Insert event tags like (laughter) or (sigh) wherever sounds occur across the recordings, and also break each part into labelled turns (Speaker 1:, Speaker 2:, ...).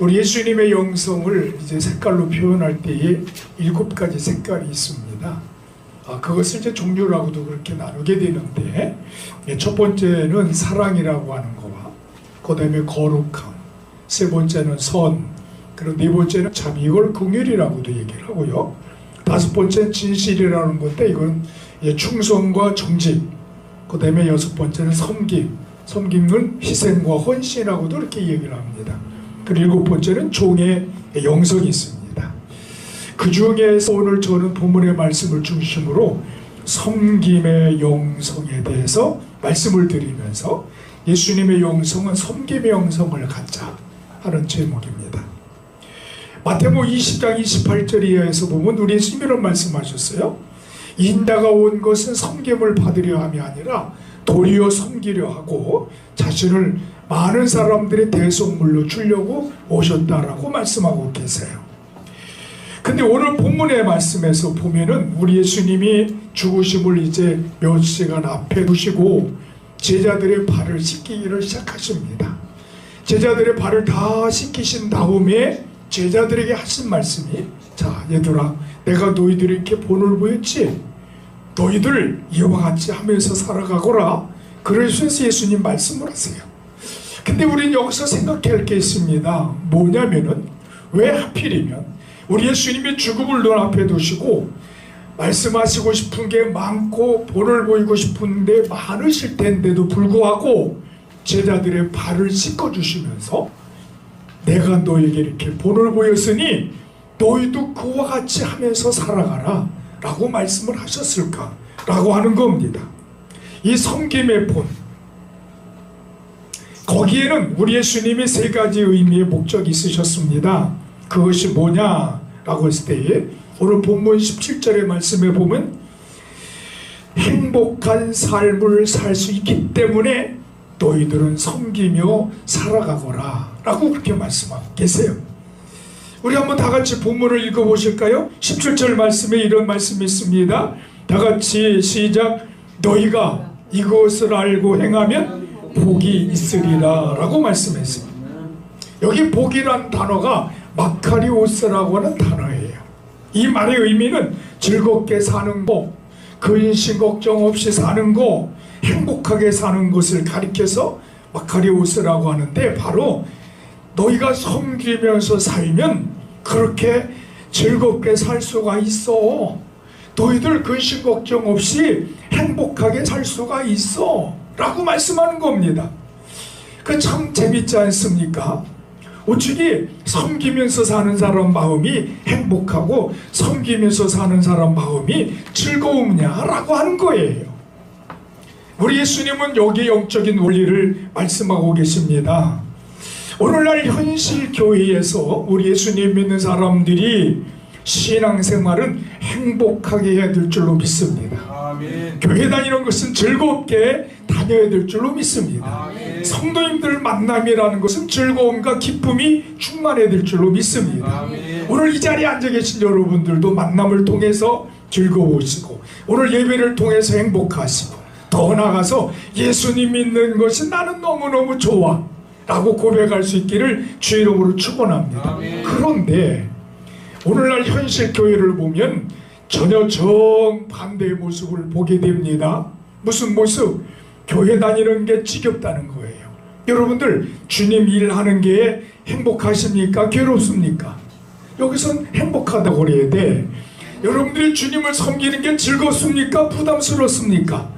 Speaker 1: 우리 예수님의 영성을 이제 색깔로 표현할 때에 일곱 가지 색깔이 있습니다. 아, 그것을 이제 종류라고도 그렇게 나누게 되는데 예, 첫 번째는 사랑이라고 하는 거와 그 다음에 거룩함 세 번째는 선 그리고 네 번째는 참 이걸 긍휼이라고도 얘기를 하고요 다섯 번째는 진실이라는 건데 이건 예, 충성과 정직 그 다음에 여섯 번째는 섬김 섬김은 희생과 헌신이라고도 이렇게 얘기를 합니다 그리고 일곱 번째는 종의 영성이 있습니다 그 중에서 오늘 저는 본문의 말씀을 중심으로 섬김의 영성에 대해서 말씀을 드리면서 예수님의 영성은 섬김의 영성을 갖자 하는 제목입니다. 마태복음 20장 28절 이하에서 보면 우리 예수님이 말씀하셨어요. 인자가 온 것은 섬김을 받으려 함이 아니라 도리어 섬기려 하고 자신을 많은 사람들의 대속물로 주려고 오셨다라고 말씀하고 계세요. 근데 오늘 본문의 말씀에서 보면은 우리 예수님이 죽으심을 이제 몇 시간 앞에 두시고 제자들의 발을 씻기기를 시작하십니다. 제자들의 발을 다 씻기신 다음에 제자들에게 하신 말씀이 자 얘들아 내가 너희들이 이렇게 본을 보였지 너희들 이와 같이 하면서 살아가거라 그러셔서 예수님 말씀을 하세요. 근데 우리는 여기서 생각해야 할 게 있습니다. 뭐냐면은 왜 하필이면 우리 예수님이 죽음을 눈앞에 두시고 말씀하시고 싶은 게 많고 본을 보이고 싶은데 많으실 텐데도 불구하고 제자들의 발을 씻어 주시면서 내가 너에게 이렇게 본을 보였으니 너희도 그와 같이 하면서 살아가라 라고 말씀을 하셨을까? 라고 하는 겁니다. 이 섬김의 본. 거기에는 우리 예수님이 세 가지 의미의 목적이 있으셨습니다. 그것이 뭐냐 라고 했을 때에 오늘 본문 17절의 말씀에 보면 행복한 삶을 살 수 있기 때문에 너희들은 섬기며 살아가거라. 라고 그렇게 말씀하고 계세요 우리 한번 다 같이 본문을 읽어 보실까요? 17절 말씀에 이런 말씀이 있습니다 다 같이 시작 너희가 이것을 알고 행하면 복이 있으리라 라고 말씀했습니다 여기 복이란 단어가 마카리오스라고 하는 단어예요. 이 말의 의미는 즐겁게 사는 거, 근심 걱정 없이 사는 거, 행복하게 사는 것을 가리켜서 마카리오스라고 하는데 바로 너희가 섬기면서 살면 그렇게 즐겁게 살 수가 있어. 너희들 근심 걱정 없이 행복하게 살 수가 있어. 라고 말씀하는 겁니다. 그 참 재밌지 않습니까? 우측이 섬기면서 사는 사람 마음이 행복하고 섬기면서 사는 사람 마음이 즐거움냐라고 하는 거예요. 우리 예수님은 여기 영적인 원리를 말씀하고 계십니다. 오늘날 현실 교회에서 우리 예수님 믿는 사람들이 신앙생활은 행복하게 해야 될 줄로 믿습니다.
Speaker 2: 아멘.
Speaker 1: 교회 다니는 것은 즐겁게 다녀야 될 줄로 믿습니다.
Speaker 2: 아멘.
Speaker 1: 성도님들 만남이라는 것은 즐거움과 기쁨이 충만해야 될 줄로 믿습니다.
Speaker 2: 아멘.
Speaker 1: 오늘 이 자리에 앉아 계신 여러분들도 만남을 통해서 즐거우시고 오늘 예배를 통해서 행복하시고 더 나아가서 예수님 믿는 것이 나는 너무너무 좋아 라고 고백할 수 있기를 주 이름으로 축원합니다. 그런데 오늘날 현실 교회를 보면 전혀 정반대의 모습을 보게 됩니다. 무슨 모습? 교회 다니는 게 지겹다는 거예요. 여러분들 주님 일하는 게 행복하십니까? 괴롭습니까? 여기선 행복하다고 그래야 돼. 여러분들이 주님을 섬기는 게 즐겁습니까? 부담스럽습니까?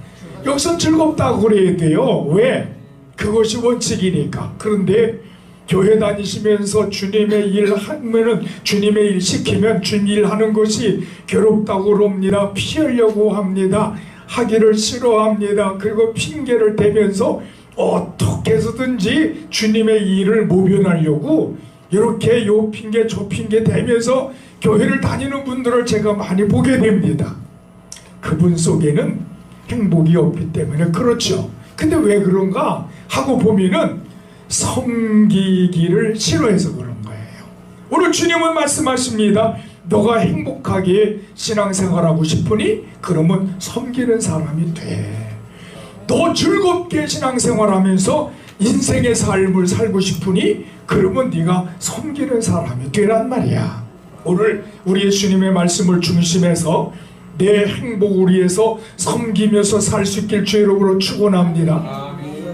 Speaker 1: 여기선 즐겁다고 그래야 돼요. 왜? 그것이 원칙이니까. 그런데 교회 다니시면서 주님의 일 하면은 주님의 일 시키면 주님 일 하는 것이 괴롭다고 그럽니다. 피하려고 합니다. 하기를 싫어합니다. 그리고 핑계를 대면서 어떻게 해서든지 주님의 일을 모면하려고 이렇게 요 핑계 저 핑계 대면서 교회를 다니는 분들을 제가 많이 보게 됩니다. 그분 속에는 행복이 없기 때문에 그렇죠. 근데 왜 그런가 하고 보면은 섬기기를 싫어해서 그런 거예요. 오늘 주님은 말씀하십니다. 너가 행복하게 신앙생활하고 싶으니 그러면 섬기는 사람이 돼. 너 즐겁게 신앙생활하면서 인생의 삶을 살고 싶으니 그러면 네가 섬기는 사람이 되란 말이야. 오늘 우리 예수님의 말씀을 중심해서 내 행복을 위해서 섬기면서 살 수 있길 주의 이름으로 축원합니다.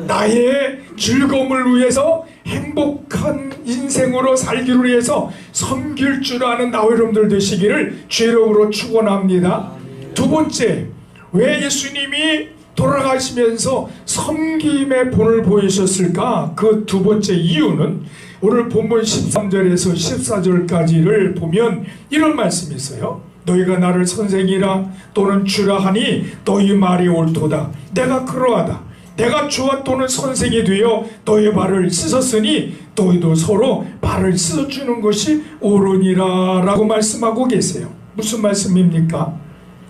Speaker 1: 나의 즐거움을 위해서 행복한 인생으로 살기를 위해서 섬길 줄 아는 나와 여러분들 되시기를 이름으로 축원합니다. 두 번째, 왜 예수님이 돌아가시면서 섬김의 본을 보이셨을까? 그 두 번째 이유는 오늘 본문 13절에서 14절까지를 보면 이런 말씀이 있어요. 너희가 나를 선생이라 또는 주라 하니 너희 말이 옳도다. 내가 그러하다. 내가 주와 또는 선생이 되어 너희 발을 씻었으니 너희도 서로 발을 씻어주는 것이 옳으니라 라고 말씀하고 계세요. 무슨 말씀입니까?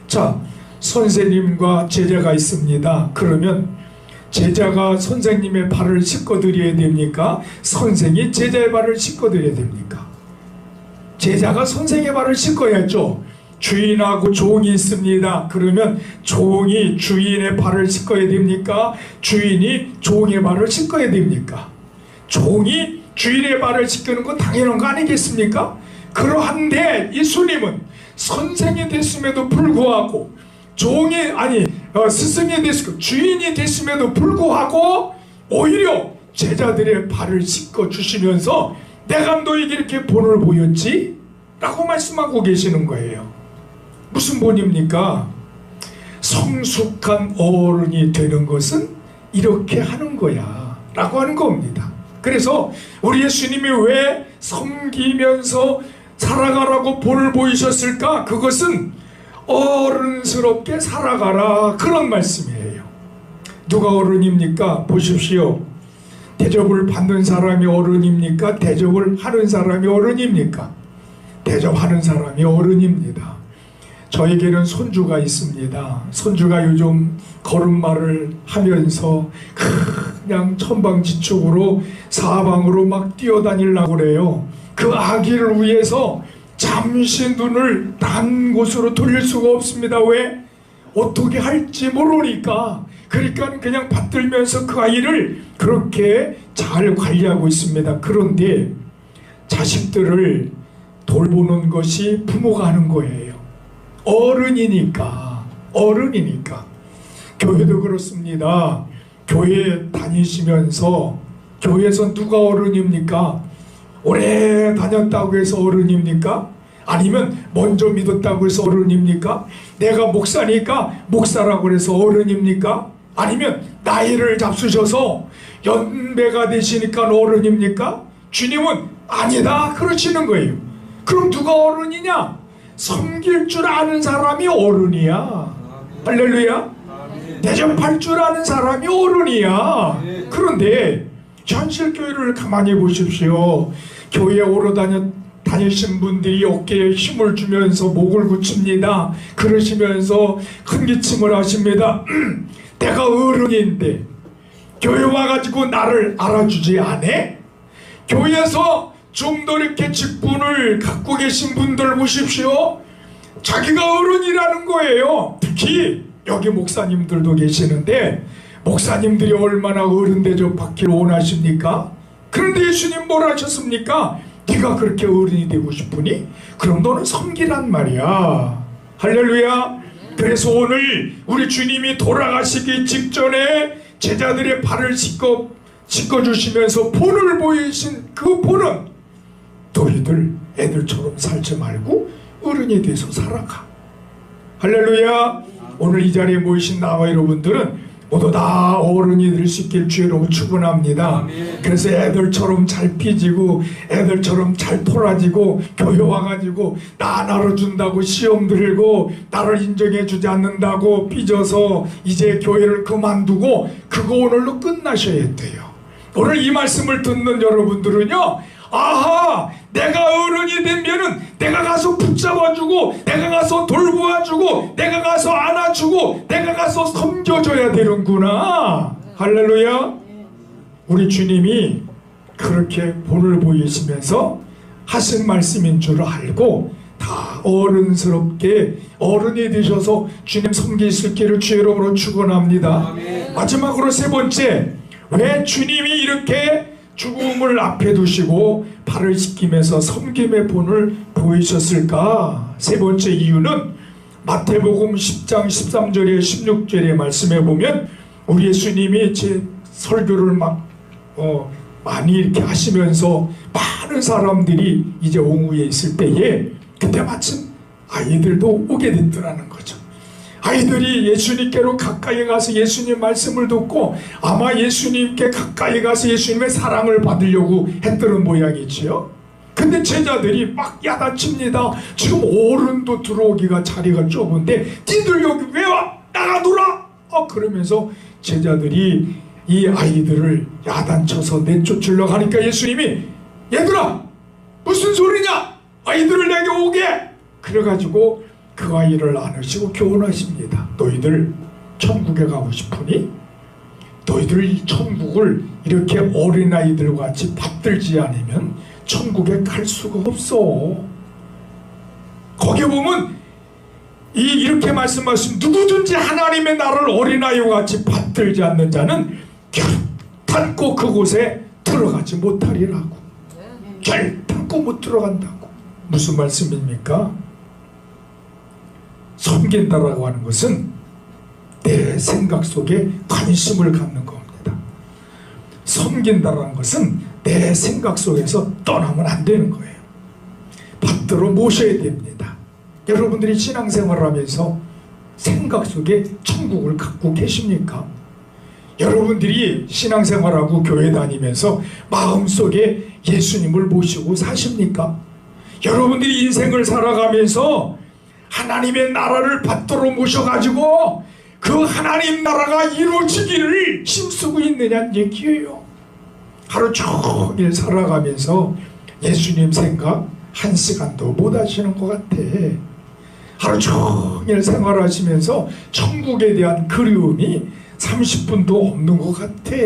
Speaker 1: 자, 선생님과 제자가 있습니다. 그러면 제자가 선생님의 발을 씻어드려야 됩니까? 선생이 제자의 발을 씻어드려야 됩니까? 제자가 선생의 발을 씻어야죠. 주인하고 종이 있습니다. 그러면 종이 주인의 발을 씻어야 됩니까? 주인이 종의 발을 씻어야 됩니까? 종이 주인의 발을 씻기는 건 당연한 거 아니겠습니까? 그러한데 예수님은 선생이 됐음에도 불구하고 종이 아니 어, 스승이 됐고 주인이 됐음에도 불구하고 오히려 제자들의 발을 씻어 주시면서 내가 너에게 이렇게 본을 보였지? 라고 말씀하고 계시는 거예요. 무슨 본입니까? 성숙한 어른이 되는 것은 이렇게 하는 거야. 라고 하는 겁니다. 그래서 우리 예수님이 왜 섬기면서 살아가라고 본을 보이셨을까? 그것은 어른스럽게 살아가라. 그런 말씀이에요. 누가 어른입니까? 보십시오. 대접을 받는 사람이 어른입니까? 대접을 하는 사람이 어른입니까? 대접하는 사람이 어른입니다. 저에게는 손주가 있습니다. 손주가 요즘 걸음마를 하면서 그냥 천방지축으로 사방으로 막 뛰어다니려고 그래요. 그 아기를 위해서 잠시 눈을 딴 곳으로 돌릴 수가 없습니다. 왜? 어떻게 할지 모르니까. 그러니까 그냥 받들면서 그 아이를 그렇게 잘 관리하고 있습니다. 그런데 자식들을 돌보는 것이 부모가 하는 거예요. 어른이니까, 어른이니까. 교회도 그렇습니다. 교회 다니시면서 교회에서 누가 어른입니까? 오래 다녔다고 해서 어른입니까? 아니면 먼저 믿었다고 해서 어른입니까? 내가 목사니까 목사라고 해서 어른입니까? 아니면 나이를 잡수셔서 연배가 되시니까 어른입니까? 주님은 아니다 그러시는 거예요. 그럼 누가 어른이냐? 섬길 줄 아는 사람이 어른이야. 할렐루야. 대접할 줄 아는 사람이 어른이야. 그런데 현실 교회를 가만히 보십시오. 교회에 오러 다녔 다니신 분들이 어깨에 힘을 주면서 목을 굳힙니다. 그러시면서 큰 기침을 하십니다. (clears throat) 내가 어른인데 교회 와가지고 나를 알아주지 않아? 교회에서 좀 더 이렇게 직분을 갖고 계신 분들 보십시오. 자기가 어른이라는 거예요. 특히 여기 목사님들도 계시는데 목사님들이 얼마나 어른 대접 받기를 원하십니까? 그런데 예수님 뭘 하셨습니까? 네가 그렇게 어른이 되고 싶으니 그럼 너는 섬기란 말이야. 할렐루야. 그래서 오늘 우리 주님이 돌아가시기 직전에 제자들의 발을 씻고 씻어 주시면서 본을 보이신 그 본은 너희들 애들처럼 살지 말고 어른이 돼서 살아가. 할렐루야. 오늘 이 자리에 모이신 나와 여러분들은 모두 다 어른이 될 수 있길 주로 축원합니다. 그래서 애들처럼 잘 삐지고 애들처럼 잘 토라지고 교회 와가지고 나안 알아준다고 시험 들고 나를 인정해 주지 않는다고 삐져서 이제 교회를 그만두고 그거 오늘로 끝나셔야 돼요. 오늘 이 말씀을 듣는 여러분들은요. 아하 내가 어른이 되면은 내가 가서 붙잡아주고 내가 가서 돌보아주고 내가 가서 안아주고 내가 가서 섬겨줘야 되는구나. 할렐루야. 우리 주님이 그렇게 본을 보이시면서 하신 말씀인 줄 알고 다 어른스럽게 어른이 되셔서 주님 섬기실 길을 주의 이름으로 축원합니다. 마지막으로 세 번째 왜 주님이 이렇게 죽음을 앞에 두시고 발을 씻기면서 섬김의 본을 보이셨을까? 세 번째 이유는 마태복음 10장 13절에 16절의 말씀에 보면 우리 예수님이 제 설교를 막 어, 많이 이렇게 하시면서 많은 사람들이 이제 옹후에 있을 때에 그때 마침 아이들도 오게 됐더라는 거죠. 아이들이 예수님께로 가까이 가서 예수님 말씀을 듣고 아마 예수님께 가까이 가서 예수님의 사랑을 받으려고 했던 모양이지요. 근데 제자들이 막 야단칩니다. 지금 어른도 들어오기가 자리가 좁은데 니들 여기 왜 와? 나가노라! 어, 그러면서 제자들이 이 아이들을 야단쳐서 내쫓으려고 하니까 예수님이 얘들아 무슨 소리냐? 아이들을 내게 오게! 그래가지고 그 아이를 안으시고 교훈하십니다. 너희들 천국에 가고 싶으니 너희들 이 천국을 이렇게 어린아이들과 같이 받들지 않으면 천국에 갈 수가 없어. 거기 보면 이 이렇게 말씀하신 누구든지 하나님의 나라를 어린아이와 같이 받들지 않는 자는 결단코 그곳에 들어가지 못하리라고. 결단코 못 들어간다고. 무슨 말씀입니까? 섬긴다라고 하는 것은 내 생각 속에 관심을 갖는 겁니다. 섬긴다라는 것은 내 생각 속에서 떠나면 안 되는 거예요. 받들어 모셔야 됩니다. 여러분들이 신앙생활을 하면서 생각 속에 천국을 갖고 계십니까? 여러분들이 신앙생활하고 교회 다니면서 마음속에 예수님을 모시고 사십니까? 여러분들이 인생을 살아가면서 하나님의 나라를 받들어 모셔가지고 그 하나님 나라가 이루어지기를 힘쓰고 있느냐는 얘기예요. 하루 종일 살아가면서 예수님 생각 한 시간도 못 하시는 것 같아. 하루 종일 생활하시면서 천국에 대한 그리움이 30분도 없는 것 같아.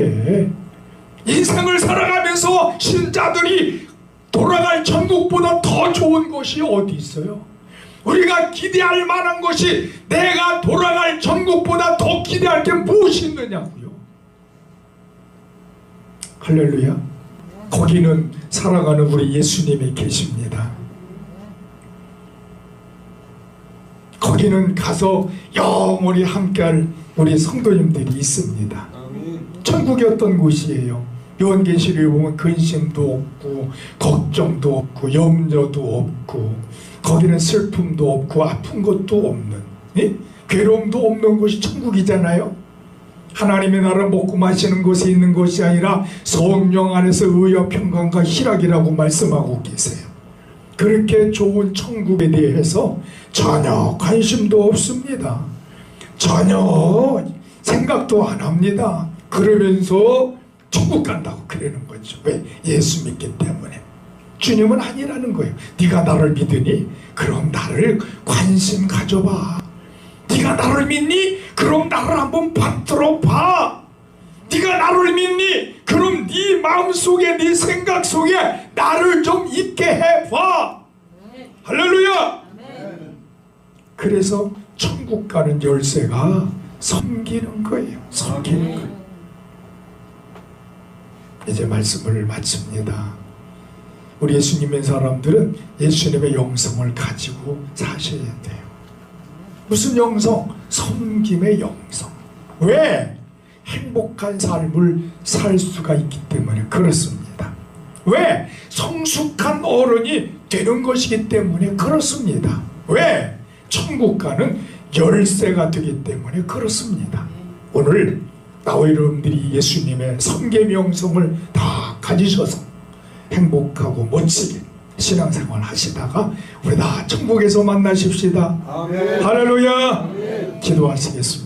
Speaker 1: 인생을 살아가면서 신자들이 돌아갈 천국보다 더 좋은 것이 어디 있어요? 우리가 기대할 만한 것이 내가 돌아갈 천국보다 더 기대할 게 무엇이 있느냐고요. 할렐루야. 거기는 살아가는 우리 예수님이 계십니다. 거기는 가서 영원히 함께할 우리 성도님들이 있습니다. 천국이 어떤 곳이에요? 요한계시를 보면 근심도 없고 걱정도 없고 염려도 없고 거기는 슬픔도 없고 아픈 것도 없는 예? 괴로움도 없는 곳이 천국이잖아요. 하나님의 나라 먹고 마시는 곳에 있는 것이 아니라 성령 안에서 의와 평강과 희락이라고 말씀하고 계세요. 그렇게 좋은 천국에 대해서 전혀 관심도 없습니다. 전혀 생각도 안 합니다. 그러면서 천국 간다고 그러는 거죠. 왜? 예수 믿기 때문에. 주님은 아니라는 거예요. 네가 나를 믿으니 그럼 나를 관심 가져봐. 네가 나를 믿니? 그럼 나를 한번 받들어 봐. 네가 나를 믿니? 그럼 네 마음 속에 네 생각 속에 나를 좀 있게 해봐. 할렐루야. 그래서 천국 가는 열쇠가 섬기는 거예요. 섬기는 거예요. 이제 말씀을 마칩니다. 우리 예수님의 사람들은 예수님의 영성을 가지고 사셔야 돼요. 무슨 영성? 섬김의 영성. 왜? 행복한 삶을 살 수가 있기 때문에 그렇습니다. 왜? 성숙한 어른이 되는 것이기 때문에 그렇습니다. 왜? 천국 가는 열쇠가 되기 때문에 그렇습니다. 오늘 나와 여러분들이 예수님의 성계 명성을 다 가지셔서 행복하고 멋지게 신앙생활 하시다가 우리 다 천국에서 만나십시다.
Speaker 2: 아멘.
Speaker 1: 할렐루야. 기도하시겠습니다.